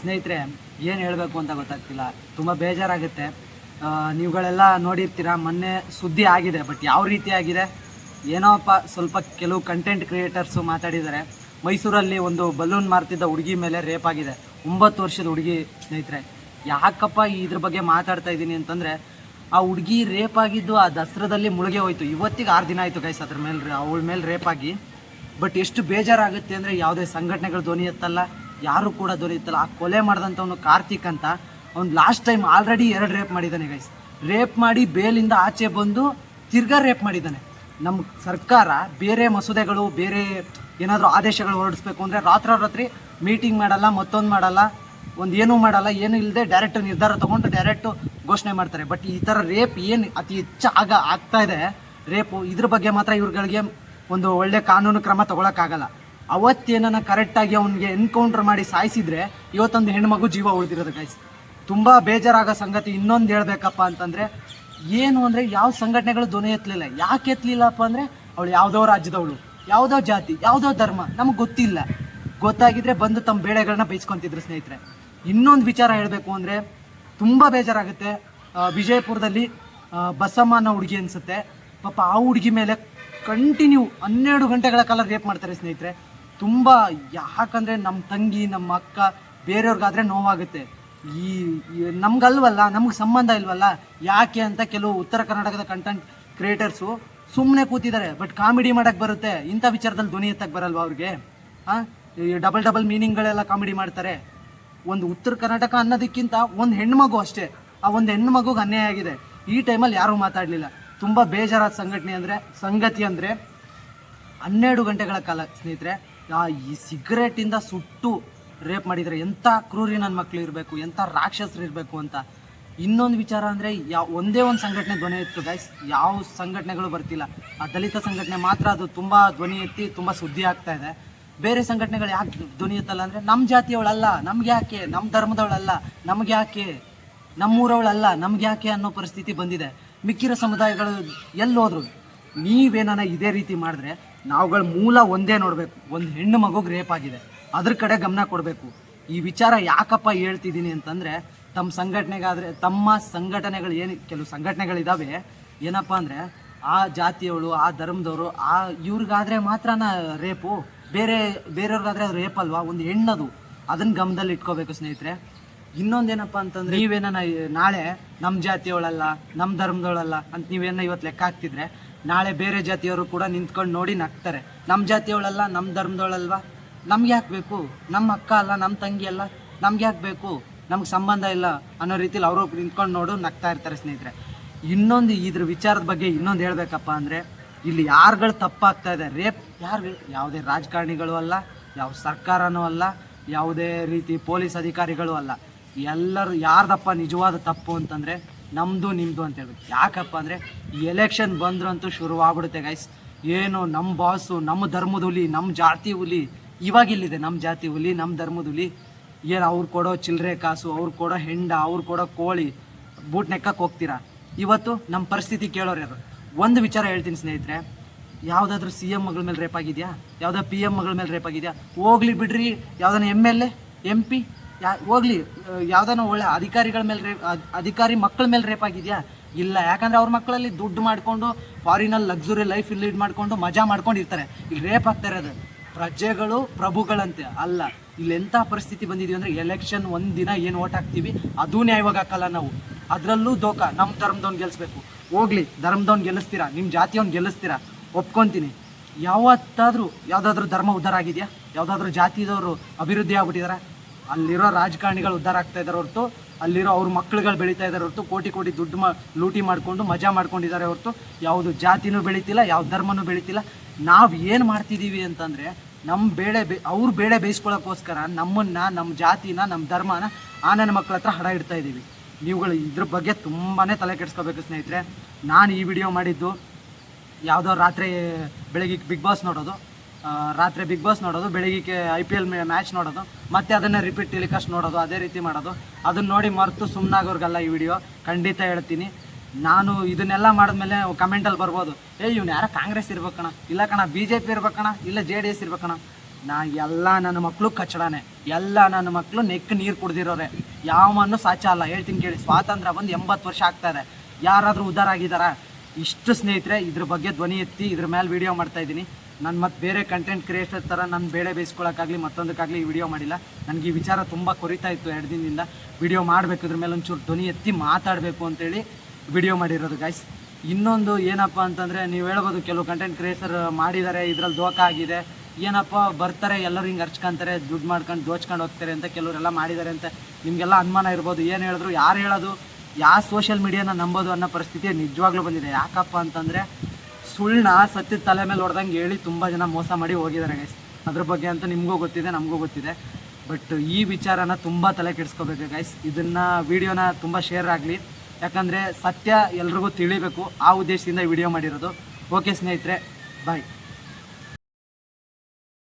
ಸ್ನೇಹಿತರೆ, ಏನು ಹೇಳಬೇಕು ಅಂತ ಗೊತ್ತಾಗ್ತಿಲ್ಲ. ತುಂಬ ಬೇಜಾರಾಗುತ್ತೆ. ನೀವುಗಳೆಲ್ಲ ನೋಡಿರ್ತೀರ, ಮೊನ್ನೆ ಸುದ್ದಿ ಆಗಿದೆ, ಬಟ್ ಯಾವ ರೀತಿ ಆಗಿದೆ? ಏನೋಪ್ಪ, ಸ್ವಲ್ಪ ಕೆಲವು ಕಂಟೆಂಟ್ ಕ್ರಿಯೇಟರ್ಸು ಮಾತಾಡಿದ್ದಾರೆ. ಮೈಸೂರಲ್ಲಿ ಒಂದು ಬಲೂನ್ ಮಾರ್ತಿದ್ದ ಹುಡುಗಿ ಮೇಲೆ ರೇಪ್ ಆಗಿದೆ. ಒಂಬತ್ತು ವರ್ಷದ ಹುಡುಗಿ, ಸ್ನೇಹಿತರೆ. ಯಾಕಪ್ಪ ಇದ್ರ ಬಗ್ಗೆ ಮಾತಾಡ್ತಾ ಇದ್ದೀನಿ ಅಂತಂದರೆ, ಆ ಹುಡುಗಿ ರೇಪ್ ಆಗಿದ್ದು ಆ ದಸರಾದಲ್ಲಿ ಮುಳುಗೆ ಹೋಯ್ತು. ಇವತ್ತಿಗೆ ಆರು ದಿನ ಆಯಿತು ಗೈಸ್ ಅದ್ರ ಮೇಲೆ, ಅವಳ ಮೇಲೆ ರೇಪ್ ಆಗಿ. ಬಟ್ ಎಷ್ಟು ಬೇಜಾರಾಗುತ್ತೆ ಅಂದರೆ ಯಾವುದೇ ಸಂಘಟನೆಗಳು ಧ್ವನಿ ಎತ್ತಲ್ಲ. ಯಾರು ಕೂಡ ದೊರೆಯುತ್ತಲ್ಲ. ಆ ಕೊಲೆ ಮಾಡಿದಂಥವನು ಕಾರ್ತಿಕ್ ಅಂತ ಅವ್ನು ಲಾಸ್ಟ್ ಟೈಮ್ ಆಲ್ರೆಡಿ ಎರಡು ರೇಪ್ ಮಾಡಿದ್ದಾನೆ ಗೈಸ್ ರೇಪ್ ಮಾಡಿ ಬೇಲಿಂದ ಆಚೆ ಬಂದು ತಿರ್ಗಾ ರೇಪ್ ಮಾಡಿದ್ದಾನೆ. ನಮ್ಮ ಸರ್ಕಾರ ಬೇರೆ ಮಸೂದೆಗಳು, ಬೇರೆ ಏನಾದರೂ ಆದೇಶಗಳು ಹೊರಡಿಸ್ಬೇಕು ಅಂದರೆ ರಾತ್ರೋರಾತ್ರಿ ಮೀಟಿಂಗ್ ಮಾಡಲ್ಲ, ಮತ್ತೊಂದು ಮಾಡಲ್ಲ, ಒಂದು ಏನೂ ಮಾಡಲ್ಲ, ಏನು ಇಲ್ಲದೆ ಡೈರೆಕ್ಟ್ ನಿರ್ಧಾರ ತೊಗೊಂಡು ಡೈರೆಕ್ಟ್ ಘೋಷಣೆ ಮಾಡ್ತಾರೆ. ಬಟ್ ಈ ಥರ ರೇಪ್ ಏನು ಅತಿ ಹೆಚ್ಚು ಆಗ ಆಗ್ತಾ ಇದೆ ರೇಪು ಇದ್ರ ಬಗ್ಗೆ ಮಾತ್ರ ಇವ್ರುಗಳಿಗೆ ಒಂದು ಒಳ್ಳೆ ಕಾನೂನು ಕ್ರಮ ತಗೊಳಕ್ಕಾಗಲ್ಲ. ಅವತ್ತೇನನ್ನ ಕರೆಕ್ಟಾಗಿ ಅವ್ನಿಗೆ ಎನ್ಕೌಂಟರ್ ಮಾಡಿ ಸಾಯಿಸಿದ್ರೆ ಇವತ್ತೊಂದು ಹೆಣ್ಮಗು ಜೀವ ಉಳಿದಿರೋದು ಗೈಸ್ ತುಂಬ ಬೇಜಾರಾಗೋ ಸಂಗತಿ ಇನ್ನೊಂದು ಹೇಳ್ಬೇಕಪ್ಪ ಅಂತಂದರೆ, ಏನು ಅಂದರೆ ಯಾವ ಸಂಘಟನೆಗಳು ಧ್ವನಿ ಎತ್ತಲಿಲ್ಲ ಯಾಕೆ ಎತ್ತಲಿಲ್ಲಪ್ಪ ಅಂದರೆ, ಅವಳು ಯಾವುದೋ ರಾಜ್ಯದವಳು, ಯಾವುದೋ ಜಾತಿ, ಯಾವುದೋ ಧರ್ಮ, ನಮಗೆ ಗೊತ್ತಿಲ್ಲ. ಗೊತ್ತಾಗಿದ್ರೆ ಬಂದು ತಮ್ಮ ಬೇಳೆಗಳನ್ನ ಬೇಯಿಸ್ಕೊತಿದ್ರು, ಸ್ನೇಹಿತರೆ. ಇನ್ನೊಂದು ವಿಚಾರ ಹೇಳಬೇಕು ಅಂದರೆ, ತುಂಬ ಬೇಜಾರಾಗುತ್ತೆ. ವಿಜಯಪುರದಲ್ಲಿ ಬಸಮ್ಮನ ಹುಡುಗಿ ಅನಿಸುತ್ತೆ. ಪಾಪ ಆ ಹುಡುಗಿ ಮೇಲೆ ಕಂಟಿನ್ಯೂ ಹನ್ನೆರಡು ಗಂಟೆಗಳ ಕಾಲ ರೇಪ್ ಮಾಡ್ತಾರೆ, ಸ್ನೇಹಿತರೆ. ತುಂಬ ಯಾಕಂದರೆ ನಮ್ಮ ತಂಗಿ ನಮ್ಮ ಅಕ್ಕ ಬೇರೆಯವ್ರಿಗಾದರೆ ನೋವಾಗುತ್ತೆ. ಈ ನಮ್ಗಲ್ವಲ್ಲ, ನಮ್ಗೆ ಸಂಬಂಧ ಇಲ್ವಲ್ಲ, ಯಾಕೆ ಅಂತ ಕೆಲವು ಉತ್ತರ ಕರ್ನಾಟಕದ ಕಂಟೆಂಟ್ ಕ್ರಿಯೇಟರ್ಸು ಸುಮ್ಮನೆ ಕೂತಿದ್ದಾರೆ. ಬಟ್ ಕಾಮಿಡಿ ಮಾಡಕ್ಕೆ ಬರುತ್ತೆ. ಇಂಥ ವಿಚಾರದಲ್ಲಿ ಧ್ವನಿ ಎತ್ತಕ್ಕೆ ಬರಲ್ವಾ ಅವ್ರಿಗೆ? ಹಾಂ ಡಬಲ್ ಡಬಲ್ ಮೀನಿಂಗ್ಗಳೆಲ್ಲ ಕಾಮಿಡಿ ಮಾಡ್ತಾರೆ. ಒಂದು ಉತ್ತರ ಕರ್ನಾಟಕ ಅನ್ನೋದಕ್ಕಿಂತ ಒಂದು ಹೆಣ್ಮಗು ಅಷ್ಟೇ. ಆ ಒಂದು ಹೆಣ್ಣು ಮಗುಗೆ ಅನ್ಯಾಯ ಆಗಿದೆ. ಈ ಟೈಮಲ್ಲಿ ಯಾರೂ ಮಾತಾಡಲಿಲ್ಲ. ತುಂಬ ಬೇಜಾರಾದ ಸಂಘಟನೆ ಅಂದರೆ, ಸಂಗತಿ ಅಂದರೆ ಹನ್ನೆರಡು ಗಂಟೆಗಳ ಕಾಲ ಸ್ನೇಹಿತರೆ ಆ ಈ ಸಿಗರೇಟಿಂದ ಸುಟ್ಟು ರೇಪ್ ಮಾಡಿದರೆ ಎಂಥ ಕ್ರೂರಿ ನನ್ನ ಮಕ್ಕಳು ಇರಬೇಕು, ಎಂಥ ರಾಕ್ಷಸರು ಇರಬೇಕು ಅಂತ. ಇನ್ನೊಂದು ವಿಚಾರ ಅಂದರೆ ಯಾವ ಒಂದೇ ಒಂದು ಸಂಘಟನೆ ಧ್ವನಿ ಎತ್ತು ಗೈಸ್ ಯಾವ ಸಂಘಟನೆಗಳು ಬರ್ತಿಲ್ಲ. ಆ ದಲಿತ ಸಂಘಟನೆ ಮಾತ್ರ ಅದು ತುಂಬ ಧ್ವನಿ ಎತ್ತಿ, ತುಂಬ ಸುದ್ದಿ ಆಗ್ತಾ ಇದೆ. ಬೇರೆ ಸಂಘಟನೆಗಳು ಯಾಕೆ ಧ್ವನಿ ಎತ್ತಲ್ಲ ಅಂದರೆ ನಮ್ಮ ಜಾತಿಯವಳಲ್ಲ, ನಮ್ಗೆ ಯಾಕೆ? ನಮ್ಮ ಧರ್ಮದವಳಲ್ಲ, ನಮ್ಗೆ ಯಾಕೆ? ನಮ್ಮೂರವಳಲ್ಲ, ನಮ್ಗೆ ಯಾಕೆ ಅನ್ನೋ ಪರಿಸ್ಥಿತಿ ಬಂದಿದೆ. ಮಿಕ್ಕಿರೋ ಸಮುದಾಯಗಳು ಎಲ್ಲೋದ್ರು ನೀವೇನಾನ ಇದೇ ರೀತಿ ಮಾಡಿದ್ರೆ ನಾವುಗಳ ಮೂಲ ಒಂದೇ ನೋಡಬೇಕು. ಒಂದು ಹೆಣ್ಣು ಮಗುಗೆ ರೇಪ್ ಆಗಿದೆ. ಅದ್ರ ಕಡೆ ಗಮನ ಕೊಡಬೇಕು. ಈ ವಿಚಾರ ಯಾಕಪ್ಪ ಹೇಳ್ತಿದ್ದೀನಿ ಅಂತಂದರೆ ತಮ್ಮ ಸಂಘಟನೆಗಾದರೆ, ತಮ್ಮ ಸಂಘಟನೆಗಳು ಏನು, ಕೆಲವು ಸಂಘಟನೆಗಳಿದ್ದಾವೆ ಏನಪ್ಪ ಅಂದರೆ, ಆ ಜಾತಿಯವಳು, ಆ ಧರ್ಮದವರು, ಆ ಇವ್ರಿಗಾದ್ರೆ ಮಾತ್ರನ ರೇಪು. ಬೇರೆ, ಬೇರೆಯವ್ರಿಗಾದ್ರೆ ಅದು ರೇಪ್ ಅಲ್ವಾ? ಒಂದು ಹೆಣ್ಣದು. ಅದನ್ನ ಗಮನದಲ್ಲಿ ಇಟ್ಕೋಬೇಕು ಸ್ನೇಹಿತರೆ. ಇನ್ನೊಂದೇನಪ್ಪ ಅಂತಂದ್ರೆ, ನೀವೇನ ನಾಳೆ ನಮ್ಮ ಜಾತಿಯವಳಲ್ಲ ನಮ್ಮ ಧರ್ಮದವಳಲ್ಲ ಅಂತ ನೀವೇನ ಇವತ್ತು ಲೆಕ್ಕ ಹಾಕ್ತಿದ್ರೆ ನಾಳೆ ಬೇರೆ ಜಾತಿಯವರು ಕೂಡ ನಿಂತ್ಕೊಂಡು ನೋಡಿ ನಗ್ತಾರೆ. ನಮ್ಮ ಜಾತಿಯವಳಲ್ಲ ನಮ್ಮ ಧರ್ಮದವಳಲ್ವಾ? ನಮ್ಗೆ ಯಾಕೆ ಬೇಕು? ನಮ್ಮ ಅಕ್ಕ ಅಲ್ಲ ನಮ್ಮ ತಂಗಿ ಅಲ್ಲ? ನಮ್ಗೆ ಯಾಕೆ ಬೇಕು? ನಮ್ಗೆ ಸಂಬಂಧ ಇಲ್ಲ ಅನ್ನೋ ರೀತಿಲಿ ಅವರು ನಿಂತ್ಕೊಂಡು ನೋಡು, ನಗ್ತಾ ಇರ್ತಾರೆ ಸ್ನೇಹಿತರೆ. ಇನ್ನೊಂದು ಇದ್ರ ವಿಚಾರದ ಬಗ್ಗೆ ಇನ್ನೊಂದು ಹೇಳ್ಬೇಕಪ್ಪ ಅಂದರೆ, ಇಲ್ಲಿ ಯಾರುಗಳು ತಪ್ಪಾಗ್ತಾ ಇದೆ? ರೇಪ್ ಯಾರು ಯಾವುದೇ ರಾಜಕಾರಣಿಗಳು ಅಲ್ಲ, ಯಾವ ಸರ್ಕಾರನೂ ಅಲ್ಲ, ಯಾವುದೇ ರೀತಿ ಪೊಲೀಸ್ ಅಧಿಕಾರಿಗಳು ಅಲ್ಲ. ಎಲ್ಲರೂ ಯಾರ್ದಪ್ಪ ನಿಜವಾದ ತಪ್ಪು ಅಂತಂದರೆ ನಮ್ಮದು ನಿಮ್ಮದು ಅಂತ ಹೇಳ್ಬೇಕು. ಯಾಕಪ್ಪ ಅಂದರೆ ಎಲೆಕ್ಷನ್ ಬಂದ್ರಂತೂ ಶುರುವಾಗ್ಬಿಡುತ್ತೆ ಗೈಸ್ ಏನು ನಮ್ಮ ಬಾಸು ನಮ್ಮ ಧರ್ಮದ ಹುಲಿ ನಮ್ಮ ಜಾತಿ ಹುಲಿ, ಇವಾಗ ಇಲ್ಲಿದೆ ನಮ್ಮ ಜಾತಿ ಹುಲಿ ನಮ್ಮ ಧರ್ಮದ ಹುಲಿ. ಏನು ಅವ್ರು ಕೊಡೋ ಚಿಲ್ಲರೆ ಕಾಸು, ಅವ್ರು ಕೊಡೋ ಹೆಂಡ, ಅವ್ರು ಕೊಡೋ ಕೋಳಿ ಬೂಟ್ ನೆಕ್ಕಕ್ಕೆ ಹೋಗ್ತೀರಾ? ಇವತ್ತು ನಮ್ಮ ಪರಿಸ್ಥಿತಿ ಕೇಳೋರು ಯಾರು? ಒಂದು ವಿಚಾರ ಹೇಳ್ತೀನಿ ಸ್ನೇಹಿತರೆ. ಯಾವುದಾದ್ರೂ ಸಿ ಎಂ ಮಗಳ ಮೇಲೆ ರೇಪ್ ಆಗಿದೆಯಾ? ಯಾವುದೋ ಪಿ ಎಂ ಮಗಳ ಮೇಲೆ ರೇಪ್ ಆಗಿದೆಯಾ? ಹೋಗ್ಲಿ ಬಿಡ್ರಿ. ಯಾವ್ದಾನ M L A M P ಯಾ ಹೋಗ್ಲಿ ಯಾವ್ದಾನ ಒಳ್ಳೆ ಅಧಿಕಾರಿಗಳ ಮೇಲೆ ರೇಪ್ ಅಧಿಕಾರಿ ಮಕ್ಕಳ ಮೇಲೆ ರೇಪ್ ಆಗಿದೆಯಾ? ಇಲ್ಲ, ಯಾಕಂದ್ರೆ ಅವ್ರ ಮಕ್ಕಳಲ್ಲಿ ದುಡ್ಡು ಮಾಡಿಕೊಂಡು ಫಾರಿನಲ್ಲಿ ಲಕ್ಸುರಿ ಲೈಫ್ ಲೀಡ್ ಮಾಡಿಕೊಂಡು, ಮಜಾ ಮಾಡ್ಕೊಂಡಿರ್ತಾರೆ. ಇಲ್ಲಿ ರೇಪ್ ಆಗ್ತಾ ಇರೋದು. ಪ್ರಜೆಗಳು ಪ್ರಭುಗಳಂತೆ ಅಲ್ಲ. ಇಲ್ಲಿ ಎಂಥ ಪರಿಸ್ಥಿತಿ ಬಂದಿದೀವಿ ಅಂದರೆ ಎಲೆಕ್ಷನ್ ಒಂದು ದಿನ ಏನು ಓಟ್ ಹಾಕ್ತೀವಿ, ಅದೂ ನ್ಯಾಯವಾಗಿ ಹಾಕಲ್ಲ ನಾವು. ಅದರಲ್ಲೂ ದೋಖ. ನಮ್ಮ ಧರ್ಮದವ್ನು ಗೆಲ್ಲಿಸ್ಬೇಕು ಹೋಗ್ಲಿ, ಧರ್ಮದವ್ನು ಗೆಲ್ಲಿಸ್ತೀರಾ? ನಿಮ್ಮ ಜಾತಿಯವ್ನು ಗೆಲ್ಲಿಸ್ತೀರಾ? ಒಪ್ಕೊತೀನಿ. ಯಾವತ್ತಾದರೂ, ಯಾವುದಾದ್ರೂ ಧರ್ಮ ಉದ್ಧಾರ ಆಗಿದೆಯಾ? ಯಾವುದಾದ್ರೂ ಜಾತಿದವರು ಅಭಿವೃದ್ಧಿ ಆಗ್ಬಿಟ್ಟಿದಾರ? ಅಲ್ಲಿರೋ ರಾಜಕಾರಣಿಗಳು ಉದ್ಧಾರ ಆಗ್ತಾ ಇದ್ದಾರೆ ಹೊರತು, ಅಲ್ಲಿರೋ ಅವ್ರ ಮಕ್ಕಳುಗಳು ಬೆಳೀತಾ ಇದ್ದಾರೆ ಹೊರತು, ಕೋಟಿ ಕೋಟಿ ದುಡ್ಡು ಮಾ ಲೂಟಿ ಮಾಡಿಕೊಂಡು, ಮಜಾ ಮಾಡ್ಕೊಂಡಿದ್ದಾರೆ ಹೊರತು, ಯಾವುದು ಜಾತಿನೂ ಬೆಳೀತಿಲ್ಲ ಯಾವ ಧರ್ಮನೂ ಬೆಳೀತಿಲ್ಲ. ನಾವು ಏನು ಮಾಡ್ತಿದ್ದೀವಿ ಅಂತಂದರೆ ನಮ್ಮ ಬೇಳೆ ಬೇ ಅವ್ರ ಬೇಳೆ ಬೇಯಿಸ್ಕೊಳ್ಳೋಕ್ಕೋಸ್ಕರ ನಮ್ಮನ್ನು ನಮ್ಮ ಜಾತಿನ ನಮ್ಮ ಧರ್ಮನ ಆ ನನ್ನ ಮಕ್ಕಳ ಹತ್ರ ಹಡ ಇಡ್ತಾ ಇದ್ದೀವಿ ನೀವುಗಳು ಇದ್ರ ಬಗ್ಗೆ ತುಂಬಾ ತಲೆ ಕೆಡಿಸ್ಕೋಬೇಕು ಸ್ನೇಹಿತರೆ. ನಾನು ಈ ವಿಡಿಯೋ ಮಾಡಿದ್ದು ಯಾವುದೋ ರಾತ್ರಿ ಬೆಳಗ್ಗೆ ಬಿಗ್ ಬಾಸ್ ನೋಡೋದು. ರಾತ್ರಿ ಬಿಗ್ ಬಾಸ್ ನೋಡೋದು ಬೆಳಗ್ಗೆ ಐ ಪಿ ಎಲ್ ಮ್ಯಾಚ್ ನೋಡೋದು, ಮತ್ತೆ ಅದನ್ನು ರಿಪೀಟ್ ಟೆಲಿಕಾಸ್ಟ್ ನೋಡೋದು, ಅದೇ ರೀತಿ ಮಾಡೋದು. ಅದನ್ನ ನೋಡಿ ಮರೆತು ಸುಮ್ಮನಾಗೋರ್ಗಲ್ಲ ಈ ವಿಡಿಯೋ ಖಂಡಿತ ಹೇಳ್ತೀನಿ. ನಾನು ಇದನ್ನೆಲ್ಲ ಮಾಡಿದ್ಮೇಲೆ ಕಮೆಂಟಲ್ಲಿ ಬರ್ಬೋದು. ಏ, ಇವ್ನು ಯಾರ ಕಾಂಗ್ರೆಸ್ ಇರ್ಬೇಕಣ. ಇಲ್ಲ ಕಣ ಬಿ ಜೆ ಪಿ ಇರ್ಬೇಕಣ. ಇಲ್ಲ ಜೆ ಡಿ ಎಸ್ ಇರ್ಬೇಕಣ. ನಾ ಎಲ್ಲ ನನ್ನ ಮಕ್ಕಳು ಕಚಡಾನೆ. ಎಲ್ಲ ನನ್ನ ಮಕ್ಕಳು ನೆಕ್ ನೀರು ಕುಡ್ದಿರೋರೆ. ಯಾವ ಮಣ್ಣು ಸಾಚ ಅಲ್ಲ. ಹೇಳ್ತೀನಿ ಕೇಳಿ. ಸ್ವಾತಂತ್ರ್ಯ ಬಂದು ಎಂಬತ್ತು ವರ್ಷ ಆಗ್ತಾರೆ ಯಾರಾದರೂ ಉದ್ಧಾರ ಆಗಿದ್ದಾರಾ? ಇಷ್ಟು ಸ್ನೇಹಿತರೆ, ಇದ್ರ ಬಗ್ಗೆ ಧ್ವನಿ ಎತ್ತಿ ಇದ್ರ ಮೇಲೆ ವಿಡಿಯೋ ಮಾಡ್ತಾ ಇದ್ದೀನಿ. ನಾನು ಮತ್ತೆ ಬೇರೆ ಕಂಟೆಂಟ್ ಕ್ರಿಯೇಟರ್ ಥರ ನಾನು ಬೇಳೆ ಬೇಯಿಸ್ಕೊಳಕ್ಕಾಗಲಿ ಮತ್ತೊಂದಕ್ಕಾಗಲಿ ಈ ವಿಡಿಯೋ ಮಾಡಿಲ್ಲ. ನನಗೆ ಈ ವಿಚಾರ ತುಂಬ ಕೊರಿತಾ ಇತ್ತು ಎರಡು ದಿನದಿಂದ. ವಿಡಿಯೋ ಮಾಡಬೇಕು, ಇದ್ರ ಮೇಲೆ ಒಂಚೂರು ಧ್ವನಿ ಎತ್ತಿ ಮಾತಾಡಬೇಕು ಅಂತೇಳಿ ವಿಡಿಯೋ ಮಾಡಿರೋದು ಗಾಯ್ಸ್ ಇನ್ನೊಂದು ಏನಪ್ಪ ಅಂತಂದರೆ, ನೀವು ಹೇಳ್ಬೋದು ಕೆಲವು ಕಂಟೆಂಟ್ ಕ್ರಿಯೇಟರ್ ಮಾಡಿದ್ದಾರೆ ಇದ್ರಲ್ಲಿ ದೋಖ ಆಗಿದೆ. ಏನಪ್ಪ ಬರ್ತಾರೆ, ಎಲ್ಲರೂ ಹಿಂಗೆ ಹರ್ಚ್ಕೊಂತಾರೆ, ದುಡ್ಡು ಮಾಡ್ಕೊಂಡು ದೋಚ್ಕೊಂಡು ಹೋಗ್ತಾರೆ ಅಂತ ಕೆಲವರೆಲ್ಲ ಮಾಡಿದ್ದಾರೆ ಅಂತ ನಿಮಗೆಲ್ಲ ಅನುಮಾನ ಇರ್ಬೋದು. ಏನು ಹೇಳಿದ್ರು, ಯಾರು ಹೇಳೋದು ಯಾವ ಸೋಷಿಯಲ್ ಮೀಡಿಯಾನ ನಂಬೋದು ಅನ್ನೋ ಪರಿಸ್ಥಿತಿ ನಿಜವಾಗ್ಲೂ ಬಂದಿದೆ. ಯಾಕಪ್ಪ ಅಂತಂದರೆ ಸುಳ್ಳನ್ನ ಸತ್ಯದ ತಲೆ ಮೇಲೆ ಹೊಡೆದಂಗೆ ಹೇಳಿ ತುಂಬ ಜನ ಮೋಸ ಮಾಡಿ ಹೋಗಿದ್ದಾರೆ ಗೈಸ್ ಅದ್ರ ಬಗ್ಗೆ ಅಂತ ನಿಮಗೂ ಗೊತ್ತಿದೆ, ನಮಗೂ ಗೊತ್ತಿದೆ. ಬಟ್ ಈ ವಿಚಾರನ ತುಂಬ ತಲೆ ಕೆಡಿಸ್ಕೋಬೇಕು ಗೈಸ್ ಇದನ್ನು ವಿಡಿಯೋನ ತುಂಬ ಶೇರ್ ಆಗಲಿ. ಯಾಕಂದರೆ ಸತ್ಯ ಎಲ್ರಿಗೂ ತಿಳಿಬೇಕು, ಆ ಉದ್ದೇಶದಿಂದ ವಿಡಿಯೋ ಮಾಡಿರೋದು. ಓಕೆ ಸ್ನೇಹಿತರೆ ಬಾಯ್